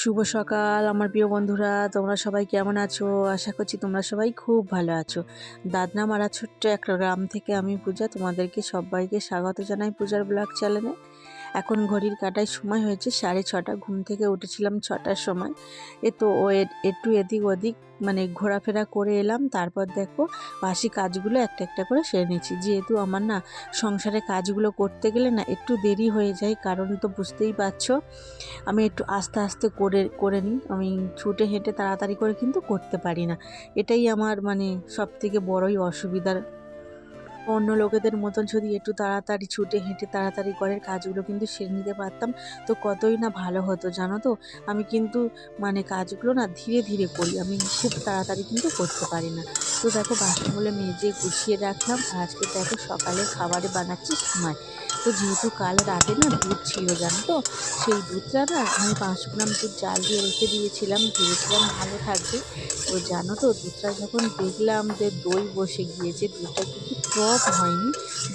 শুভ সকাল, আমার প্রিয় বন্ধুরা। তোমরা সবাই কেমন আছো? আশা করছি তোমরা সবাই খুব ভালো আছো। দাদনা মারা ছোট্ট একটা গ্রাম থেকে আমি পূজা, তোমাদেরকে সবাইকে স্বাগত জানাই পূজার ব্লগ চ্যানেলে। এখন ঘড়ির কাটায় সময় হয়েছে সাড়ে ছটা, ঘুম থেকে উঠেছিলাম ছটার সময়। এ তো ও একটু এদিক ওদিক মানে ঘোরাফেরা করে এলাম, তারপর দেখো বাসি কাজগুলো একটা একটা করে সেরে নিয়েছি। যেহেতু আমার না সংসারে কাজগুলো করতে গেলে না একটু দেরি হয়ে যায়, কারণ তো বুঝতেই পারছ আমি একটু আস্তে আস্তে করে করে নিই। আমি ছুটে হেঁটে তাড়াতাড়ি করে কিন্তু করতে পারি না। এটাই আমার মানে সব থেকে বড়ই অসুবিধার অন্য লোকেদের মতন যদি একটু তাড়াতাড়ি ছুটে হেঁটে তাড়াতাড়ি করে কাজগুলো কিন্তু সেরে নিতে পারতাম, তো কতই না ভালো হতো জানো তো? আমি কিন্তু মানে কাজগুলো না ধীরে ধীরে করি, আমি খুব তাড়াতাড়ি কিন্তু করতে পারি না। তো দেখো বাসনগুলো মেজে গুছিয়ে রাখলাম আজকে দেখো সকালে খাবারে বানাচ্ছি সময় তো যেহেতু কাল রাতে না দুধ ছিল জানো তো, সেই দুধটা না আমি পাঁচশো গ্রাম দুধ জাল দিয়ে রেখে দিয়েছিলাম, ভেবেছিলাম ভালো থাকবে। তো জানো তো দুধটা যখন দেখলাম যে দই বসে গিয়েছে, দুধটা কিন্তু টক হয়নি,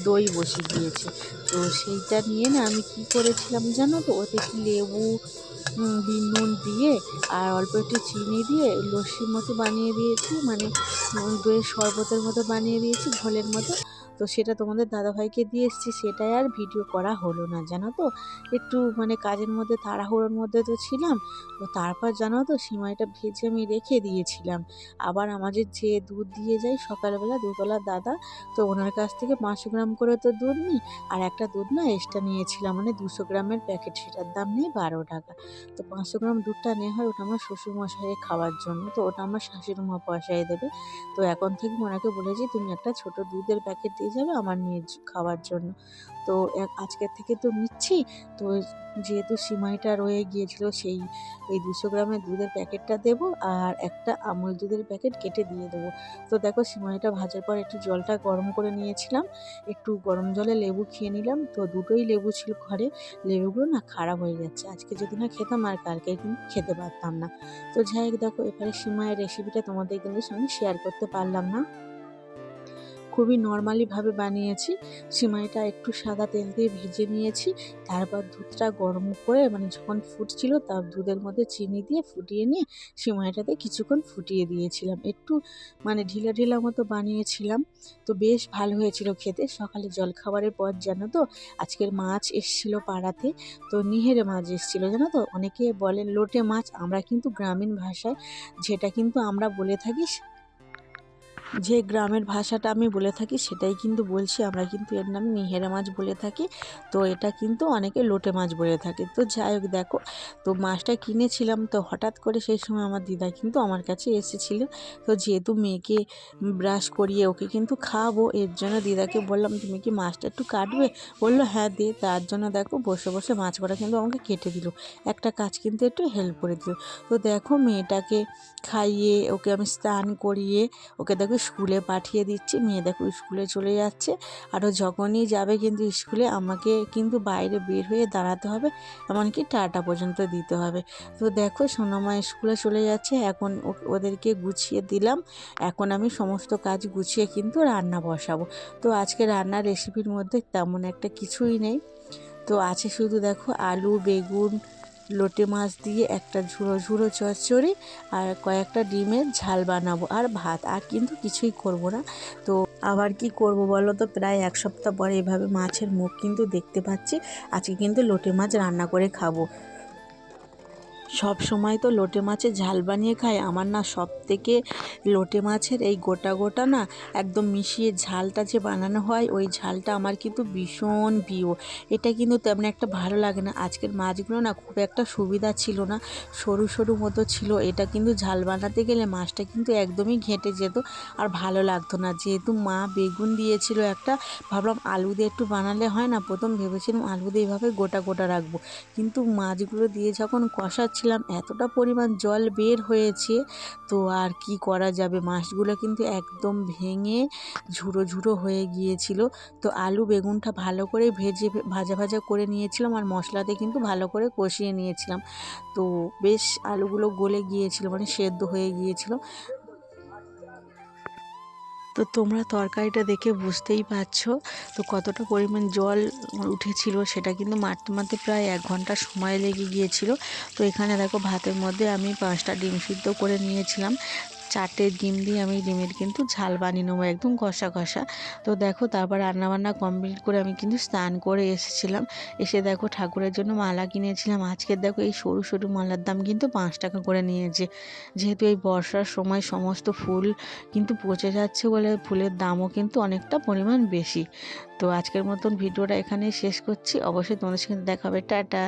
দই বসে দিয়েছে। তো সেইটা নিয়ে না আমি কি করেছিলাম জানো তো? ওতে কি লেবু নুন দিয়ে আর অল্প একটু চিনি দিয়ে লস্যির মতো বানিয়ে দিয়েছি। মানে দইয়ের শরবতের মতো বানিয়ে দিয়েছি ঘোলের মতো। তো সেটা তোমাদের দাদাভাইকে দিয়ে এসেছি, সেটাই আর ভিডিও করা হলো না, জানো তো? একটু মানে কাজের মধ্যে, তাড়াহুড়োর মধ্যে তো ছিলাম, তো তারপর জানো তো সিমাইটা ভেজে আমি রেখে দিয়েছিলাম। আবার আমাদের যে দুধ দিয়ে যায় সকালবেলা দুধওয়ালার দাদা, তো ওনার কাছ থেকে পাঁচশো গ্রাম করে তো দুধ নিই, আর একটা দুধ না এক্সট্রা নিয়েছিলাম মানে দুশো গ্রামের প্যাকেট সেটার দাম নেই বারো টাকা। তো পাঁচশো গ্রাম দুধটা নেওয়া হয় ওটা আমার শ্বশুরমশাইয়ের খাওয়ার জন্য, তো ওটা আমার শাশুড়ি মা পয়সায় দেবে। তো এখন থেকে ওনাকে বলেছি, তুমি একটা ছোট দুধের প্যাকেট দিয়ে যাবে আমার মেয়ের খাওয়ার জন্য। তো আজকের থেকে তো নিচ্ছি। তো যেহেতু সিমাইটা রয়ে গিয়েছিল, সেই এই দুশো গ্রামের দুধের প্যাকেটটা দেবো আর একটা আমুল দুধের প্যাকেট কেটে দিয়ে দেবো। তো দেখো সিমাইটা ভাজার পর একটু জলটা গরম করে নিয়েছিলাম। একটু গরম জলে লেবু খেয়ে নিলাম। তো দুটোই লেবু ছিল ঘরে। লেবুগুলো না খারাপ হয়ে যাচ্ছে। আজকে যদি না খেতাম আর কালকে কিন্তু খেতে পারতাম না। তো যাই হোক দেখো এবারে সিমাইয়ের রেসিপিটা তোমাদের কিন্তু সঙ্গে শেয়ার করতে পারলাম না। খুবই নর্মালিভাবে বানিয়েছি। সিমাইটা একটু সাদা তেল দিয়ে ভেজে নিয়েছি। তারপর দুধটা গরম করে মানে যখন ফুটছিল তার দুধের মধ্যে চিনি দিয়ে ফুটিয়ে নিয়ে সিমাইটাতে কিছুক্ষণ ফুটিয়ে দিয়েছিলাম। একটু মানে ঢিলা ঢিলা মতো বানিয়েছিলাম। তো বেশ ভালো হয়েছিল খেতে। সকালে জলখাবারের পর জানো তো, আজকের মাছ এসছিল পাড়াতে। তো নিহেরে মাছ এসছিল, জানো তো? অনেকে বলেন লোটে মাছ, আমরা কিন্তু গ্রামীণ ভাষায় যেটা কিন্তু আমরা বলে থাকি যে গ্রামের ভাষাটা আমি বলে থাকি সেটাই কিন্তু বলছি। আমরা কিন্তু এর নাম নিহেরে মাছ বলে থাকি। তো এটা কিন্তু অনেকে লোটে মাছ বলে থাকে। তো যাই হোক, দেখো, তো মাছটা কিনেছিলাম তো হঠাৎ করে সেই সময় আমার দিদা কিন্তু আমার কাছে এসেছিল। তো যেহেতু মেয়েকে ব্রাশ করিয়ে ওকে কিন্তু খাওয়াবো, এর জন্য দিদাকে বললাম, তুমি কি মাছটা একটু কাটবে? বলল হ্যাঁ দে। তার জন্য দেখো, বসে বসে মাছ করা কিন্তু আমাকে কেটে দিল। একটা কাজ কিন্তু একটু হেল্প করে দিল। তো দেখো, মেয়েটাকে খাইয়ে, ওকে আমি স্নান করিয়ে, ওকে দেখো স্কুলে পাঠিয়ে দিচ্ছি। মেয়ে দেখো স্কুলে চলে যাচ্ছে। আরও যখনই যাবে কিন্তু স্কুলে আমাকে কিন্তু বাইরে বের হয়ে দাঁড়াতে হবে। এমনকি টাটা পর্যন্ত দিতে হবে। তো দেখো সোনামা স্কুলে চলে যাচ্ছে। এখন ওদেরকে গুছিয়ে দিলাম। এখন আমি সমস্ত কাজ গুছিয়ে কিন্তু রান্না বসাবো। তো আজকে রান্নার রেসিপির মধ্যে তেমন একটা কিছুই নেই। তো আছে শুধু দেখো আলু, বেগুন লোটে মাছ দিয়ে একটা ঝুড়ো ঝুড়ো চচ্চড়ি আর কয়েকটা ডিমের ঝাল বানাবো আর ভাত, আর কিন্তু কিছুই করব না। তো আবার কি করব বলো তো? প্রায় এক সপ্তাহ পরে এভাবে মাছের মুখ কিন্তু দেখতে পাচ্ছি। আজকে কিন্তু লোটে মাছ রান্না করে খাব। সব সময় তো লোটে মাছের ঝাল বানিয়ে খাই আমার না সব থেকে লোটে মাছের এই গোটা গোটা না একদম মিশিয়ে ঝালটা যে বানানো হয়, ওই ঝালটা আমার কিন্তু ভীষণ প্রিয়। এটা কিন্তু তেমন একটা ভালো লাগে না। আজকের মাছগুলো না খুব একটা সুবিধা ছিল না, সরু সরু মতো ছিল। এটা কিন্তু ঝাল বানাতে গেলে মাছটা কিন্তু একদমই ঘেঁটে যেত আর ভালো লাগতো না। যেহেতু মা বেগুন দিয়েছিল একটা, ভাবলাম আলু দিয়ে একটু বানালে হয় না? প্রথম ভেবেছিলাম আলু দিয়ে এভাবে গোটা গোটা রাখব। কিন্তু মাছগুলো দিয়ে যখন কষাচ্ছিলাম এতটা পরিমাণ জল বের হয়েছে, তো আর কি করা যাবে? মাছগুলো কিন্তু একদম ভেঙে ঝুড়ো ঝুড়ো হয়ে গিয়েছিল। তো আলু বেগুনটা ভালো করে ভেজে ভাজা ভাজা করে নিয়েছিলাম আর মশলাতে কিন্তু ভালো করে কষিয়ে নিয়েছিলাম। তো বেশ আলুগুলো গলে গিয়েছিল মানে সেদ্ধ হয়ে গিয়েছিল। তো তোমরা তরকারিটা দেখে বুঝতেই পারছ। তো কতটা পরিমাণ জল উঠেছিল সেটা কিন্তু মারতে মারতে প্রায় এক ঘণ্টা সময় লেগে গিয়েছিল। তো এখানে দেখো ভাতের মধ্যে আমি পাঁচটা ডিম সিদ্ধ করে নিয়েছিলাম। চারটে ডিম দিয়ে আমি ডিমের কিন্তু ঝাল বানিয়ে নেব, একদম কষা কষা তো দেখো তারপর রান্নাবান্না কমপ্লিট করে আমি কিন্তু স্নান করে এসেছিলাম। এসে দেখো ঠাকুরের জন্য মালা কিনেছিলাম। আজকে দেখো এই সরু সরু মালার দাম কিন্তু পাঁচ টাকা করে নিয়েছে। যেহেতু এই বর্ষার সময় সমস্ত ফুল কিন্তু পচে যাচ্ছে বলে ফুলের দামও কিন্তু অনেকটা পরিমাণ বেশি। তো আজকের মতন ভিডিওটা এখানেই শেষ করছি। অবশ্যই তোমাদের সঙ্গে দেখা হবে। টাটা!